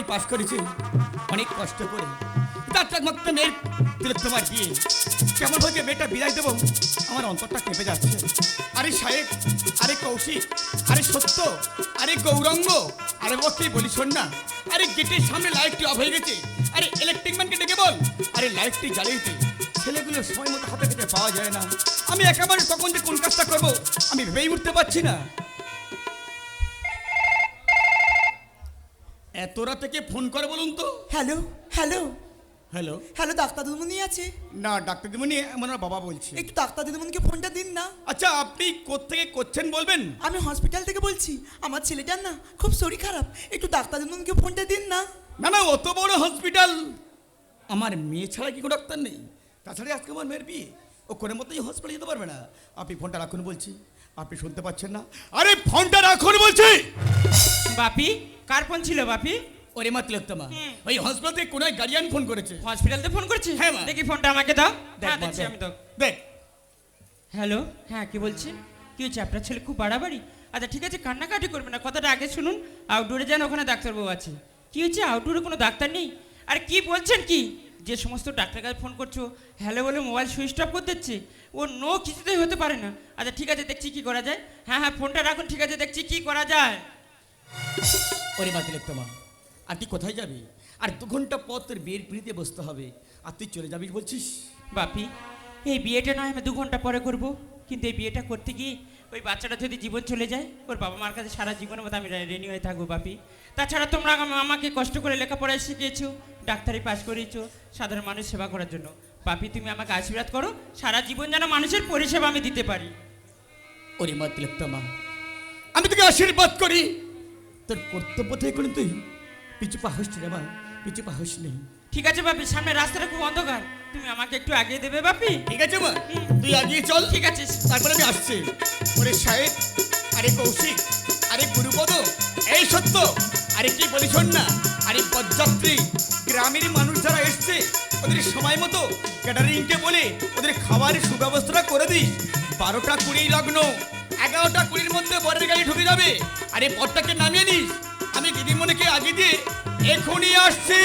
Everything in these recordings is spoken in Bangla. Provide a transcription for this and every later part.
ডাক্তারি পাস করেছে। অনেক কষ্ট করে। ডাক্তার মাত্র মেয়ের তিলোত্তমার বিয়ে কেমন হয়ে মেয়েটা বিদায় দেবো? আমার অন্তরটা কেঁপে যাচ্ছে। আরে সাহেব, আরে কৌশিক, আরে সত্য, আরে গৌরঙ্গ, আরে কি বলি শোন না। আরে গেটের সামনে লাইটটি অফ হয়ে গেছে। আরে ইলেকট্রিক ম্যানকে ডেকে বল। আরে লাইটটি জ্বালিয়ে দে। ছেলেগুলো সময় মতো হাতে পেতে পাওয়া যায় না। আমি একেবারে তখন যে কোন কাজটা করব, আমি ভেবেই উঠতে পারছি না। এত রাতে কে ফোন করে বলুন তো? Hello hello. Hello. Hello doctor দিদিমণি আছে? না ডাক্তার দিদিমণি আমার বাবা বলছি। একটু ডাক্তার দিদিমণিকে ফোনটা দিন না। আচ্ছা আপনি কোত্থেকে করছেন বলবেন? আমি হসপিটাল থেকে বলছি। আমার ছেলেটার না খুব শরীর খারাপ। একটু ডাক্তার দিদিমণিকে ফোনটা দিন না। না না অত বড় হসপিটাল। আমার মেয়ে ছাড়া কি কোনো ডাক্তার নেই? তাছাড়া আজকে আমার মেয়ের বিয়ে। ও কোনো মতোই হসপিটালে যেতে পারবে না। আপনি ফোনটা রাখুন বলছি। আপনি শুনতে পাচ্ছেন না? আরে ফোনটা রাখুন বলছি। বাপি কার ফোন ছিল বাপি? ওরে মা তিলোত্তমা। হুম। ওই হসপিটাল থেকে কোনো গার্ডিয়ান ফোন করেছে। হসপিটালতে ফোন করছি? হ্যাঁ, মা। দেখি ফোনটা আমাকে দাও। দেখ হ্যাঁ দিচ্ছি আমি দাও। দেখ। হ্যালো? হ্যাঁ কি বলছেন কি হচ্ছে আপনার ছেলে খুব বাড়াবাড়ি? আচ্ছা ঠিক আছে কান্নাকাটি করবে না কথাটা আগে শুনুন। আউটডোরে যান ওখানে ডাক্তারবাবু আছে। কি হচ্ছে আউটডোরে কোনো ডাক্তার নেই? আর কি বলছেন কি? যে সমস্ত ডাক্তার কাছে ফোন করছ হ্যালো বলে মোবাইল সুইচ অফ করে দিচ্ছে ও নো কিছুতেই হতে পারে না। আচ্ছা ঠিক আছে দেখছি কি করা যায়। হ্যাঁ হ্যাঁ ফোনটা রাখুন ঠিক আছে দেখছি কি করা যায়। ওরে মা তিলোত্তমা আর তুই কোথায় যাবি? আর দু ঘণ্টা পর তোর বিয়ের পিড়িতে বসতে হবে। আর তুই চলে যাবি বলছিস? বাপি এই বিয়েটা নয় আমি দু ঘণ্টা পরে করব। কিন্তু এই বিয়েটা করতে গিয়ে ওই বাচ্চাটা যদি জীবন চলে যায়, ওর বাবা মার কাছে সারা জীবনের মতো আমি রেনি হয়ে থাকব বাপি। তাছাড়া তোমরা আমাকে কষ্ট করে লেখাপড়ায় শিখিয়েছো, ডাক্তারি পাশ করিয়েছো, সাধারণ মানুষ সেবা করার জন্য। বাপি, তুমি আমাকে আশীর্বাদ করো, সারা জীবন যেন মানুষের পরিষেবা আমি দিতে পারি। মা আমি তোকে আশীর্বাদ করি। তোর কর্তব্য থেকে তুই। পিছু পাহস রে পিছু পাহস নেই ঠিক আছে বাপি সামনে রাস্তাটা খুব অন্ধকার। তুমি আমাকে একটু আগিয়ে দেবে বাপি ঠিক আছে মা তুই আগিয়ে চল। ঠিক আছে। তারপরে আমি আসছি। ওরে সাহেব আরে কৌশিক আরে গুরুপদ এই সত্য। আরে কি বলি শোন না আরে পদযাত্রী গ্রামের মানুষ যারা এসছে ওদের সময় মতো ক্যাটারিংকে বলে ওদের খাবারের সুব্যবস্থাটা করে দিস। বারোটা কুড়ি লগ্ন এগারোটা কুড়ির মধ্যে বরের গাড়ি ঢুকে যাবে। আরে পথটাকে নামিয়ে নিস। আমি দিদিমণিকে আগে দিয়ে এখনই আসছি।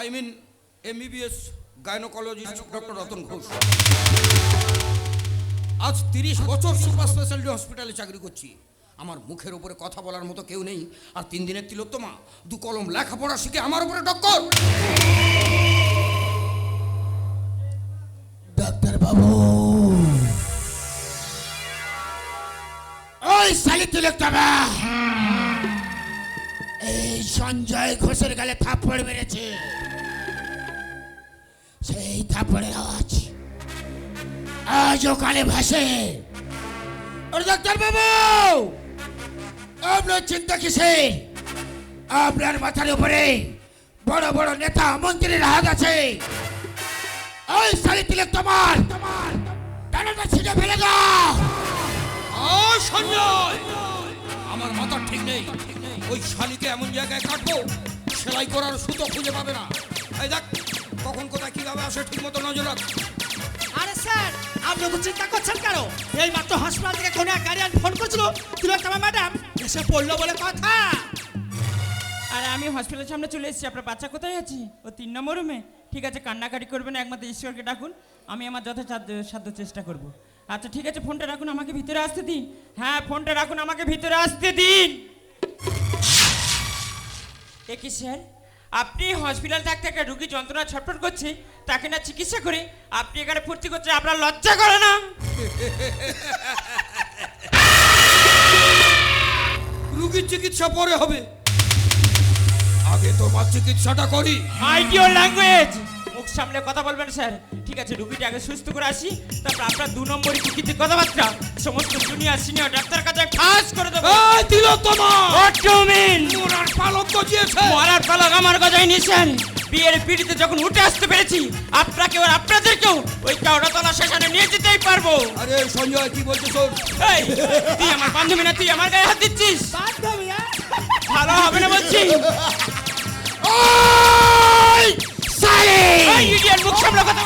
I mean MBBS gynaecologist doctor Ratan Ghosh আজ তিরিশ বছর সুপার স্পেশালিটি হসপিটালে চাকরি করছি। আমার মুখের উপরে কথা বলার মতো কেউ নেই। আর তিন দিনের তিলোত্তমা দু কলম লেখাপড়া শিখে আমার উপরে ডক্টর ডাক্তার বাবু ওই শালি তিলকতমা এই সঞ্জয় ঘোষের গালে থাপ্পড় মেরেছে। সেই থাপ্পড়ের আওয়াজ আজও কালে ভাসে। ওরে ডাক্তার বাবু আপনার চিন্তা কিসের আপনার মাথার উপরে বড় বড় নেতা, মন্ত্রীর হাত আছে। ওই শালি তিলক তোমার টানাটা ছিঁড়ে ফেলে দাও। আর সঞ্জয় আমার মাথা ঠিক নেই। ওই শালিকে এমন জায়গায় কাটবো, সেলাই করার সুতো খুঁজে পাবে না। এই দেখ, কখন কোথায় কীভাবে আসে ঠিক মতো নজর রাখ। আরে স্যার আপনি তো চিন্তা করছেন কেন? এই মাত্র হাসপাতাল থেকে কোনো এক গাড়িয়ান ফোন করছিল। তিলোত্তমা ম্যাডাম এসে পড়ল বলে কথা। আর আমি হসপিটালের সামনে চলে এসেছি, আপনার বাচ্চা কোথায় আছে? ও তিন নম্বর রুমে ঠিক আছে, কান্নাকাটি করবেন একমাত্র ঈশ্বরকে ডাকুন। আমি আমার যথাসাধ্য, সাধ্য চেষ্টা করব। আচ্ছা ঠিক আছে ফোনটা রাখুন, আমাকে ভিতরে আসতে দিন। হ্যাঁ ফোনটা রাখুন, আমাকে ভিতরে আসতে দিন। এ কি স্যার? আপনি হসপিটাল থাকতে একটা রুগী যন্ত্রণা ছটফট করছে তাকে না চিকিৎসা করে আপনি এখানে ফুর্তি করছেন আপনার লজ্জা করে না। রুগীর চিকিৎসা পরে হবে। আগে তোমার চিকিৎসাটা করি। আইডিও ল্যাঙ্গুয়েজ মুখ সামলে কথা বলবেন স্যার। ঠিক আছে রুগীটা আগে সুস্থ করে আসি। তারপর আপনার দু নম্বরই চিকিৎসা কথাবার্তা। সমস্ত জুনিয়র সিনিয়র ডাক্তার কাছে ঠাস করে দেবো। you mean? মোরার পালক গজিয়েছে। মরার পালক আমার গজায় নিছেন। বিয়ের পিড়িতে যখন উঠে আসতে পেরেছি আপনাকে আর আপনাদেরকেও ওই কাউরাতলা শ্মশানে নিয়ে যেতেই পারব। আরে সঞ্জয় কি বলছো শোন এই, তুই আমার বান্ধবী না তুই আমার গায়ে হাত দিচ্ছিস? ভালো হবে না বলছি? ওই সালে! এই ইডিয়ট মুখ সামলা কথা।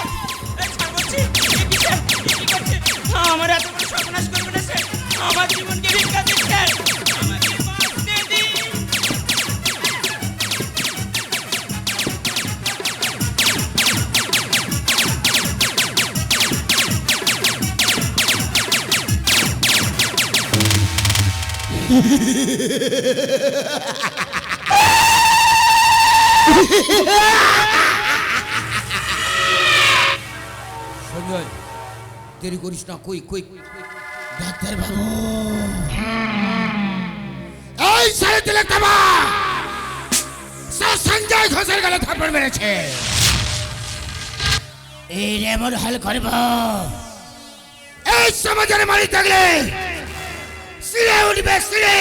আমার এত সর্বনাশ করবে না স্যার আমার জীবনকে ভিক্ষা দিচ্ছেন আমাকে বাঁচতে দিন সঞ্জয় দেরি করিস না, কই কই ডাক্তার বাবু। এই সালে তিলক তোমা। সঞ্জয় ঘোষের গলে থাপ্পড় মেরেছে। এই এমন হাল করব। এই সমাজের মারি থাকলে সিঁড়ে উঠবে, সিঁড়ে।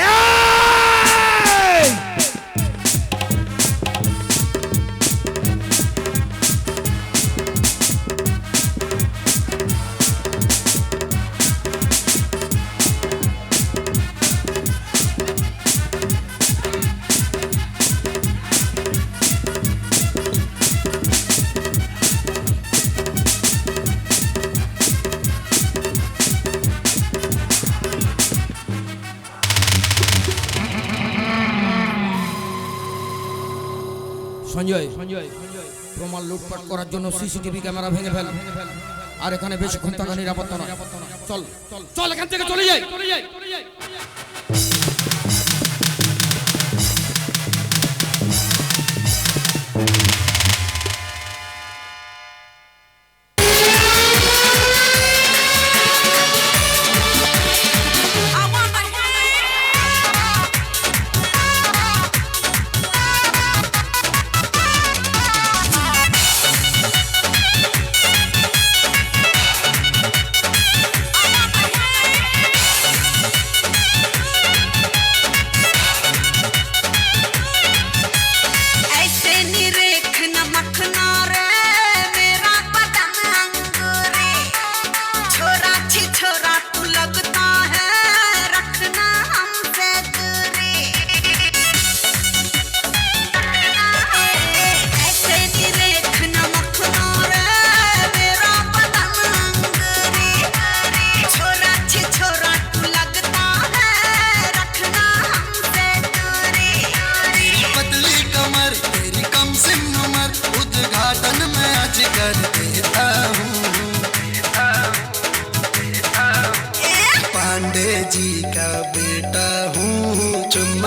এই! প্রমাণ লুটপাট করার জন্য সিসিটিভি ক্যামেরা ভেঙে ফেল। আর এখানে বেশিক্ষণ থাকা নিরাপত্তা নয়। চল চল, এখান থেকে চলে যাই।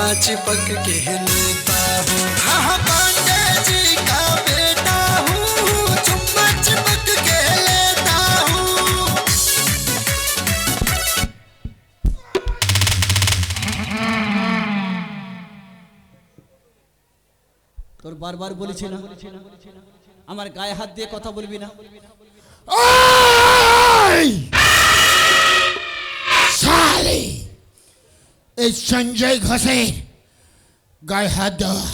चिपक के लेता हूँ हाँ हाँ, पांडे जी का बेटा हूँ चुम्मा चिपक के लेता हूँ তোর বারবার বলেছি না আমার গায়ে হাত দিয়ে কথা বলবি না ওই! শালি এই সঞ্জয় ঘোষের গায়ে হাত দেওয়া,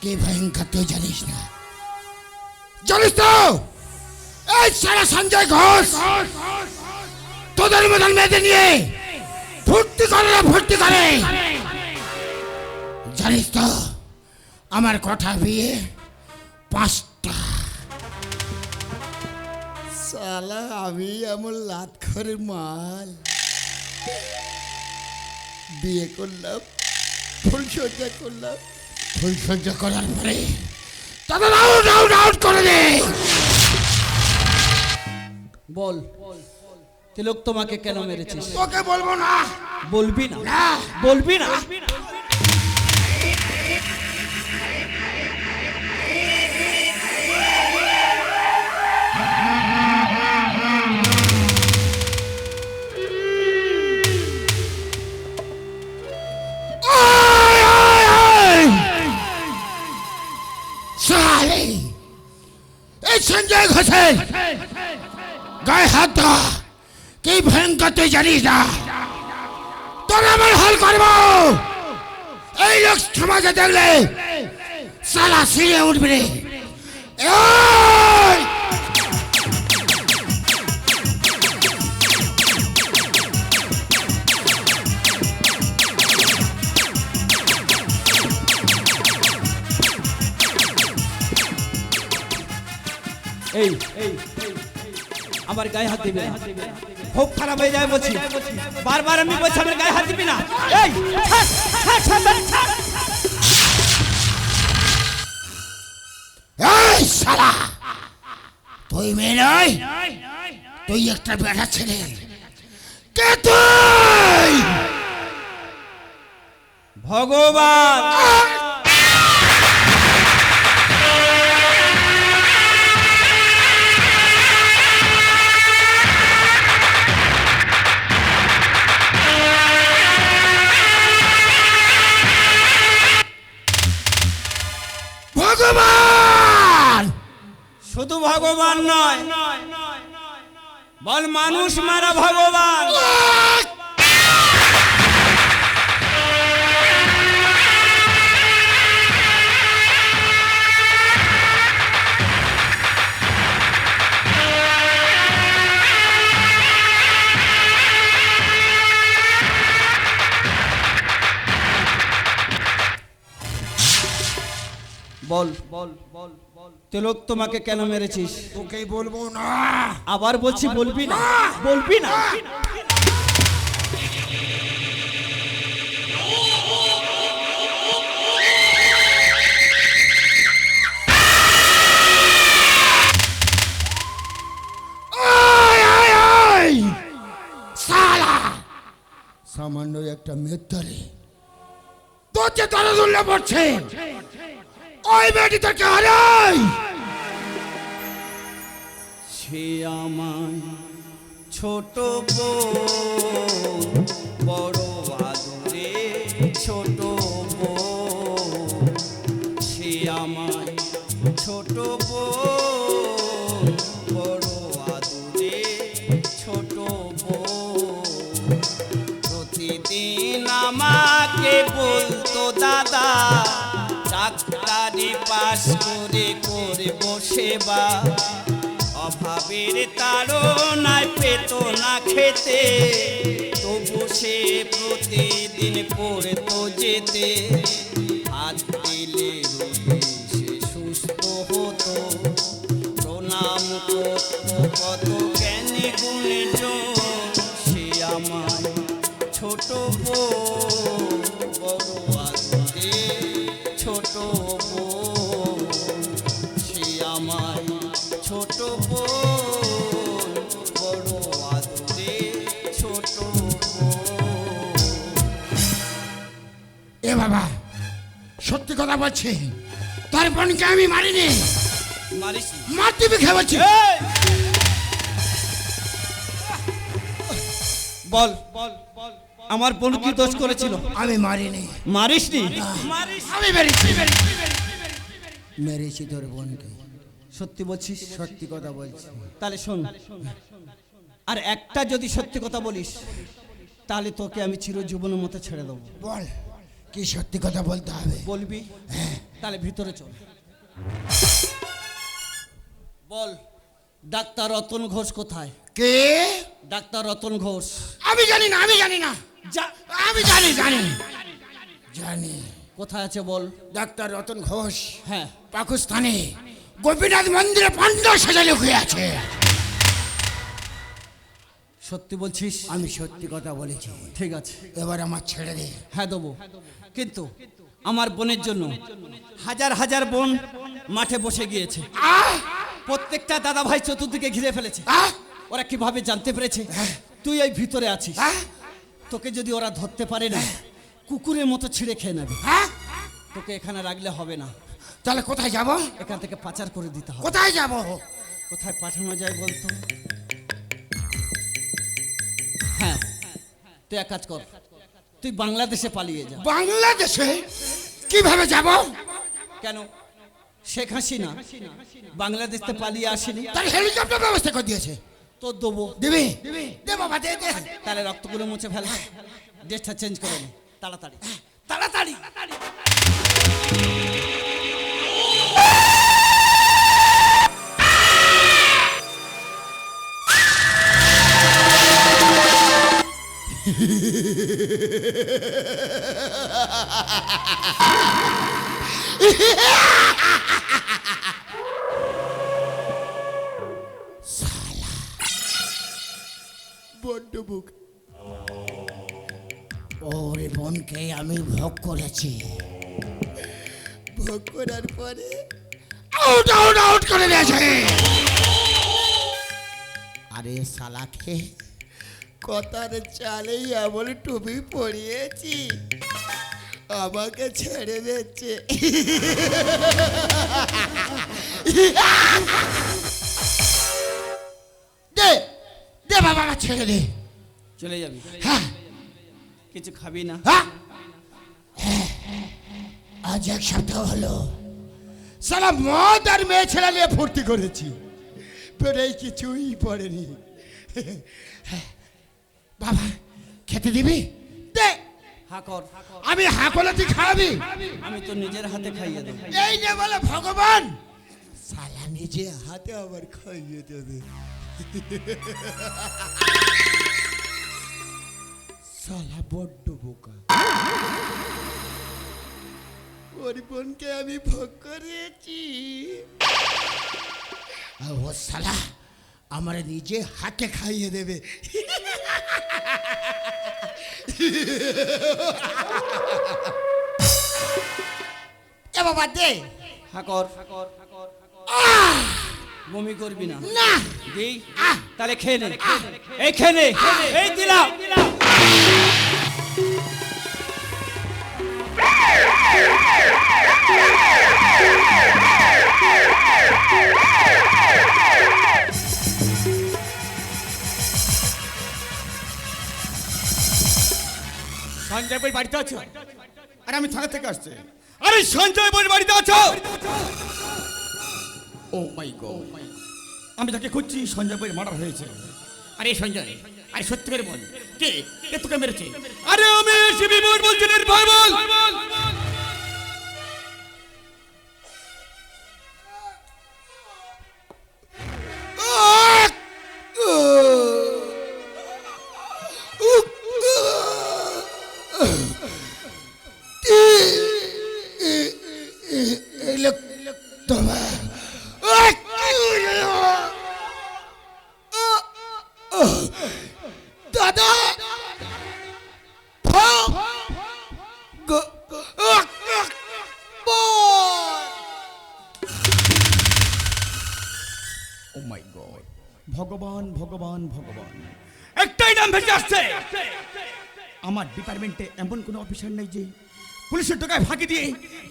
কে ভয়ঙ্কর তুই জানিস না। জানিস তো? এই সারা সঞ্জয় ঘোষ, তোদের মতন মেয়েদের নিয়ে ফুর্তি করে না ফুর্তি করে। জানিস তো, আমার কথা বিয়ে পাঁচটা। সালা আমি এমন লাত মাল। বিয়ে করলাম। ফুল সজ্জা করলাম ফুলসজ্জা করার পরে তাদের আউট আউট আউট করে দে। বল। তিলক তোমাকে কেন মেরেছিস? তোকে বলব না। বলবি না? না? বলবি না। সঞ্জয় ঘোষের গায়ে হাত দেওয়া কি ভয়ঙ্কর তুই জানিস না? তোর আমার হাল করব। এই লোক সমাজে দেখলে সালা সিঁড়ে উঠবে রে। এই! আমার গায়ে হাত দিবি না। খুব খারাপ হয়ে যায় বলছি বারবার আমি বলছি আমার গায়ে হাত দিবি না এই ছাড়, ছাড়, ছাড়, ছাড়, ছাড়। এই শালা তুই মেয়ে নয় তুই একটা বেটা ছেলে কে তুই ভগবান ভগবান! শুধু ভগবান নয় বল মানুষ মারা ভগবান। বল। বল বল বল তিলক তোমাকে কেন মেরেছিস? তোকে বলব না। আবার বলছি বলবি না? বলবি না! সামান্য একটা মেয়ের তোর যে দলে পড়ছে। ওই তোকে হারাই সে আমায় ছোট বড় আদরে ছোট। সে আমায় ছোট বড় আদরে ছোট। প্রতিদিন আমাকে বলতো দাদা ডাক্তারি পাস করে করে বসে বা অভাবের তাড়নায় পেত না খেতে, তবু সে প্রতিদিন পড়তো যেতে। এ বাবা সত্যি কথা বলছি তোর বোনকে আমি মারিনি। মারিস মার দিবি খেয়ে বলছি বল বল বল আমার বোন কি দোষ করেছিল? আমি মারিনি। মারিসনি। আমি মেরেছি। মেরেছি তোর বোনকে। সত্যি বলছিস? সত্যি কথা বলছি। তাহলে শোন। আর একটা যদি সত্যি কথা বলিস তাহলে তোকে আমি চিরজীবনের মতো ছেড়ে দেবো। বল। কি সত্যি কথা বলতে হবে? বলবি? হ্যাঁ। তাহলে ভিতরে চল। বল ডাক্তার রতন ঘোষ কোথায়? কে? ডাক্তার রতন ঘোষ। আমি জানি না আমি জানি না। আমি জানি জানি। জানি। কোথায় আছে বল? ডাক্তার রতন ঘোষ হ্যাঁ। পাকিস্তানে গোপীনাথ মন্দিরে পান্ডা সাজালে হয়ে আছে। সত্যি বলছিস? আমি সত্যি কথা বলেছি। ঠিক আছে। এবার আমার ছেড়ে দে। হ্যাঁ দেবো। কিন্তু আমার বোনের জন্য হাজার হাজার বোন মাঠে বসে গিয়েছে। প্রত্যেকটা দাদা ভাই চতুর্দিকে ঘিরে ফেলেছে! ওরা কীভাবে জানতে পেরেছে? তুই এই ভিতরে আছিস। তোকে যদি ওরা ধরতে পারে না কুকুরের মতো ছিঁড়ে খেয়ে নেবে। হ্যাঁ? তোকে এখানে রাখলে হবে না। তাহলে কোথায় যাব? এখান থেকে পাচার করে দিতে হবে। কোথায় যাব? কোথায় পাঠানো যায় বলতো? হ্যাঁ তুই এক কাজ কর। তুই বাংলাদেশে পালিয়ে যা। বাংলাদেশে? কীভাবে যাব? কেন? শেখ হাসিনা বাংলাদেশ তে পালিয়ে আসেনি। তার হেলিকপ্টার ব্যবস্থা করে দিয়েছে। তোর দেবো। দেবে? দে বাবা দে তাহলে রক্তগুলো মুছে ফেল। ড্রেসটা চেঞ্জ করে নে। তাড়াতাড়ি। তাড়াতাড়ি। বড্ড বুক ওরে বোনকে আমি ভোগ করেছি। ভোগ করার পরে আউট আউট আউট করে দিয়েছে। আরে সালাকে কথার চালেই এমন টুপি পরিয়েছি। আমাকে ছেড়ে দিচ্ছে। দে দে বাবা ছেড়ে দে। চলে যাবি। হ্যাঁ। কিছু খাবি না। হ্যাঁ? আজ এক সপ্তাহ হলো। সালা মদ আর মেয়ে ছেলে নিয়ে ফুর্তি করেছি। পেটে কিছুই পড়েনি। বাবা খেতে দিবি? হাকর আমি হাঁকলে তুই খাওয়াবি? আমি তো নিজের হাতে খাইয়ে দেবো। এই যে বলে ভগবান। সালা নিজে হাতে আবার খাইয়ে দেবে। সালা বড্ড বোকা। ওর বোনকে আমি ভোগ করেছি। ও সালা আমার নিজে হাতে খাইয়ে দেবে। এ বাবা দে। হাকর বমি করবি না। না। দিই। তাহলে খেয়ে নে। এই খেয়ে নে। এই দিলাম। সঞ্জয় বই বাড়িতে আছো? আরে আমি থানা থেকে আসছি। আরে সঞ্জয় বই বাড়িতে আছো? Oh my god. আমি তাকে খুঁজছি সঞ্জয় বই মার্ডার হয়েছে। আরে সঞ্জয় আরে সত্যি করে বল। কে? কে তোকে মেরেছে? আরে আমি শিবি বই বলছি ভাই বল। অফিসার নেই যে। পুলিশের টোকায় ফাঁকি দিয়ে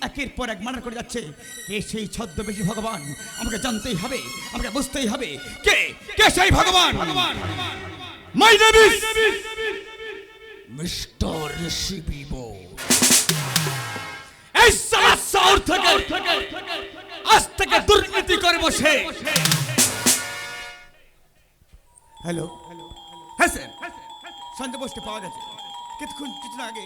একের পর এক মার্ডার করে যাচ্ছে। কে সেই ছদ্মবেশী ভগবান? আমাকে জানতেই হবে, আমাকে বুঝতেই হবে। কে? কে সেই ভগবান? মাই মিস্টার এই আজ থেকে দুর্নীতি করে বসে হ্যালো? হ্যাঁ স্যার। সঞ্জয় বোসকে পাওয়া গেছে। কিছুক্ষণ কিছুদিন আগে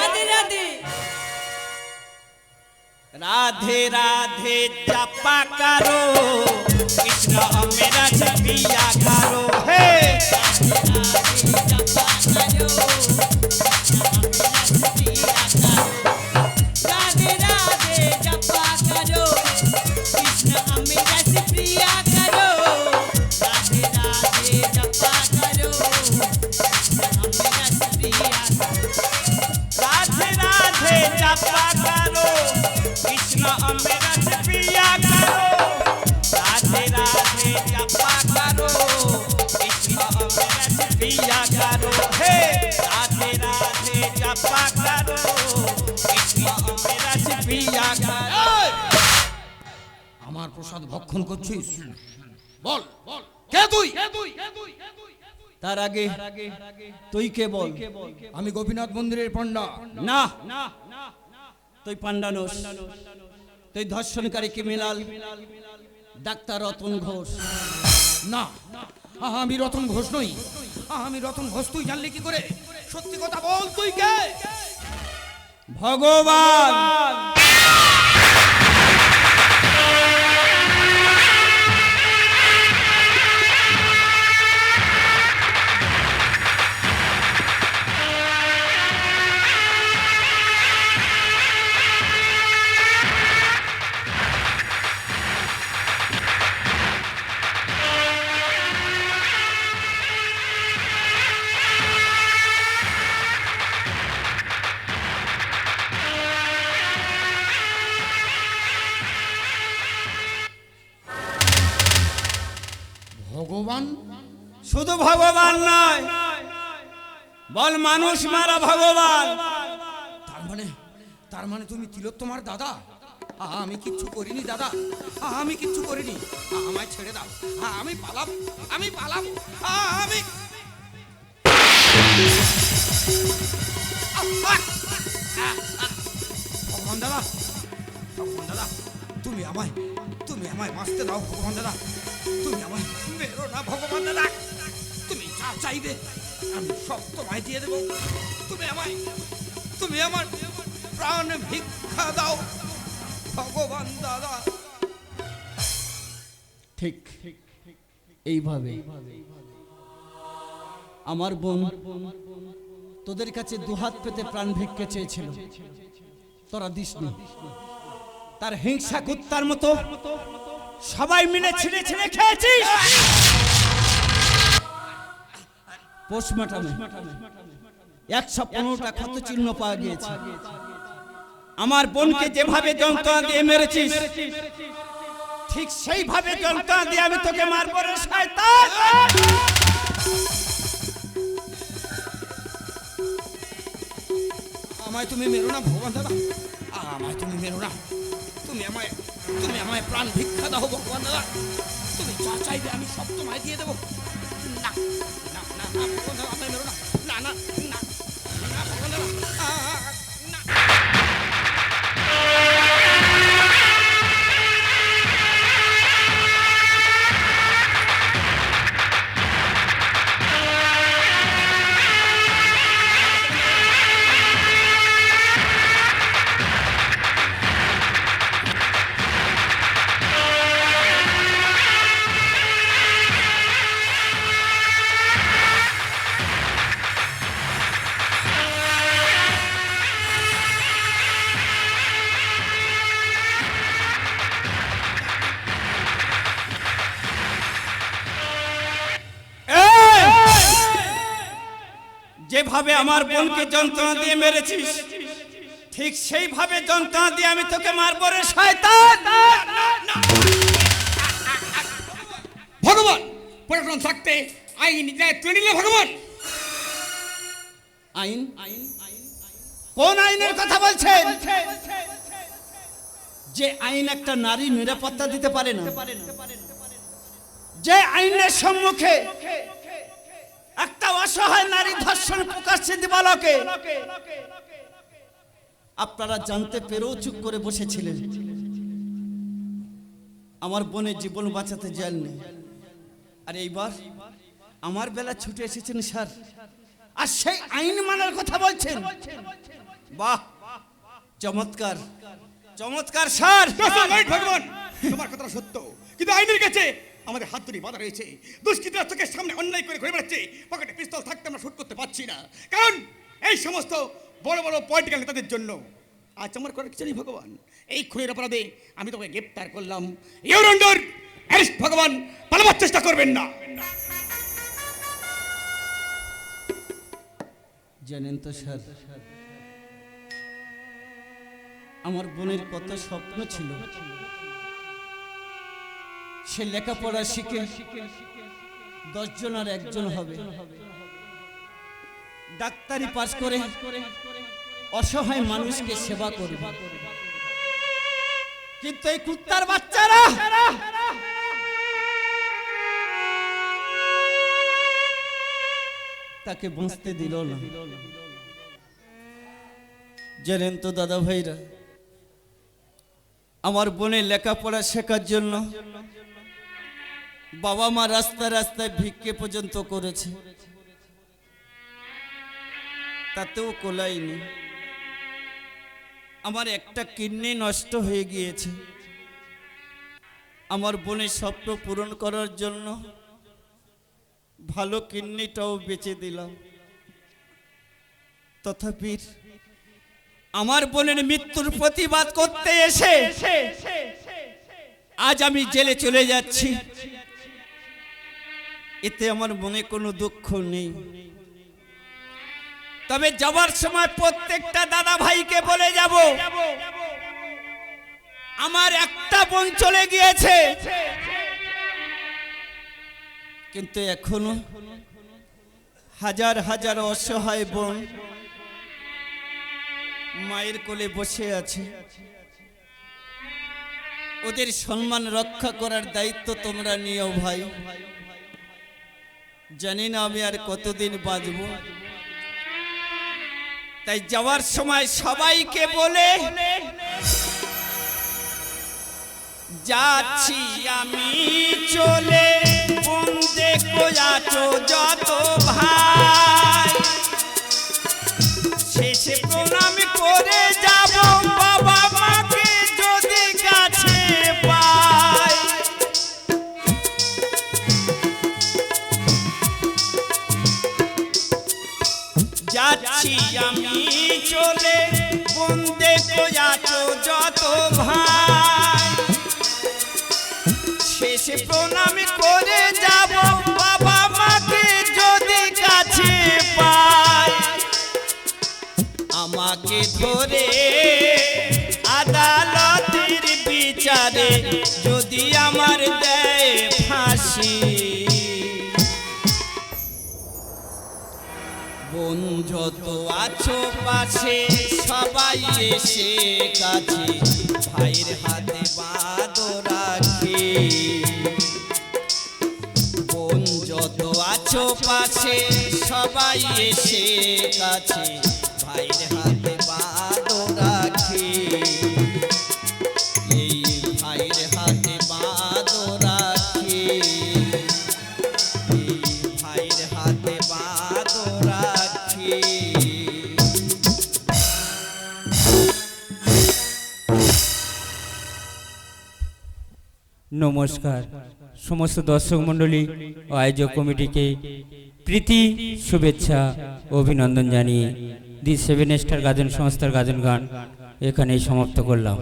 राधे राधे चपा करो। कृष्ण मेरा छबिया करो हे! राधे राधे करो। তার আগে তুই কে বল? আমি গোপীনাথ মন্দিরের পণ্ডা। না। তুই পান্ডানোস তুই ধর্ষণকারী ক্রিমিনাল ডাক্তার রতন ঘোষ। না। আমি রতন ঘোষ নই। আমি রতন ঘোষ। তুই জানলি কি করে? সত্যি কথা বল তুই কে? ভগবান। ভগবান, শুধু ভগবান নয়, বল মানুষ মারা ভগবান। তার মানে তার মানে তুমি তিলক তোমার দাদা আমি কিচ্ছু করিনি দাদা। আমি কিচ্ছু করিনি। আমায় ছেড়ে দাও। আমি পালাম আমি পালাম আমি। ভগবান দাদা ভগবান দাদা, তুমি আমায় তুমি আমায় বাঁচতে দাও, ভগবান দাদা। তুমি আমায় মেরো না ভগবান দাদা। তুমি যা চাইবে, আমি সব তোমায় দিয়ে তুমি আমায়, তুমি আমার প্রাণ ভিক্ষা দাও, ভগবান দাদা। ঠিক, এইভাবে আমার বোন তোদের কাছে দুহাত পেতে প্রাণ ভিক্ষে চেয়েছিল। তোরা দিসনি। তার হিংসা কুত্তার মতো সবাই মিলে ছিঁড়ে ছিঁড়ে খেয়েছিস? চিহ্ন পাওয়া গিয়েছে। আমার বোনকে যেভাবে যন্ত্রণা দিয়ে মেরেছিস, ঠিক সেইভাবে যন্ত্রণা দিয়ে আমি তোকে মারবো আমায় তুমি মেরো না, ভগবান দাদা। আমায় তুমি মেরো না। তুমি আমায় তুমি আমায় প্রাণ ভিক্ষা দাও ভগবান দাদা তুমি যা চাইবে আমি সব তোমায় দিয়ে দেবো। না না না না ভগবান দাদা আমায় মেরো না। না না না ভগবান দাদা যেভাবে আমার বোনকে যন্ত্রণা দিয়ে মেরেছিস ঠিক সেইভাবে যন্ত্রণা দিয়ে আমি তোকে মারবো রে শয়তান। ভগবান পড়াশোনা থাকতে আইন দায়িত্ব নিলে ভগবান। আইন আইন? কোন আইনের কথা বলছেন? যে আইন একটা নারী নিরাপত্তা দিতে পারে না যে আইনের সম্মুখে একটা অসহায় নারী ধর্ষণ প্রকাশ্যে দিবালকে আপনারা জানতে পেরেও চুপ করে বসেছিলেন। আমার বোনের জীবন বাঁচাতে যাননি আর এইবার আমার বেলা ছুটে এসেছেন স্যার। আর সেই আইন মানার কথা বলছেন। বাহ, চমৎকার চমৎকার স্যার। তোমার কথাটা সত্য। কিন্তু আইনের কাছে আমাদের হাত ধরে বাধা রয়েছে। দুষ্কৃতীরা চোখের সামনে অন্যায় করে ঘুরে বেড়াচ্ছে। পকেটে পিস্তল থাকতে আমরা শুট করতে পারছি না। কারণ এই সমস্ত বড় বড় পলিটিক্যাল নেতাদের জন্য আজ আমার করার কিছু নেই ভগবান। এই খুনের অপরাধে আমি তোকে গ্রেপ্তার করলাম। ইউর আন্ডার অ্যারেস্ট ভগবান। পালাবার চেষ্টা করবেন না। জানেন তো স্যার, আমার বোনের কত স্বপ্ন ছিল। সে লেখাপড়া শিখে দশজন আর একজন হবে। ডাক্তারি পাশ করে অসহায় মানুষকে সেবা করবে। কিন্তু এই কুত্তার বাচ্চারা তাকে বাঁচতে দিল না। জানেন তো দাদা ভাইরা, আমার বোনের লেখাপড়া শেখার জন্য বাবা মা রাস্তায় রাস্তায় ভিক্ষে পর্যন্ত করেছে। তাতেও কোলাইনি আমার একটা কিডনি নষ্ট হয়ে গিয়েছে। আমার বোনের স্বপ্ন পূরণ করার জন্য ভালো কিডনিটাও বেচে দিলাম। তথাপি আমার বোনের মৃত্যুর প্রতিবাদ করতে এসে আজ আমি জেলে চলে যাচ্ছি। এতে আমার মনে কোনো দুঃখ নেই। তবে যাবার সময় প্রত্যেকটা দাদা ভাইকে বলে যাব, আমার একটা বোন চলে গিয়েছে। কিন্তু এখনও হাজার হাজার অসহায় বোন মায়ের কোলে বসে আছে। ওদের সম্মান রক্ষা করার দায়িত্ব তোমরা নিও ভাই। জানি না আমি আর কতদিন বাঁচব। তাই যাওয়ার সময় সবাইকে বলে, যাচ্ছি আমি চলে বন্দে যাচ্ছ যত চলে বন্দে কোয়াটো যত ভাই। শেষে প্রণাম করে যাব, বাবা মাকে যদি কাছে পাই। আমাকে ধরে আদালতের বিচারে বোন যত আছো পাশে, সবাই এসে কাছে। ভাইয়ের হাতে বাঁধো রাখে। বোন যত আছো পাশে, সবাই এসে কাছে। ভাইয়ের হাতে নমস্কার। সমস্ত দর্শক মণ্ডলী ও আয়োজক কমিটিকে প্রীতি, শুভেচ্ছা অভিনন্দন জানিয়ে দি সেভেন স্টার গাজন সংস্থার গাজন গান এখানেই সমাপ্ত করলাম।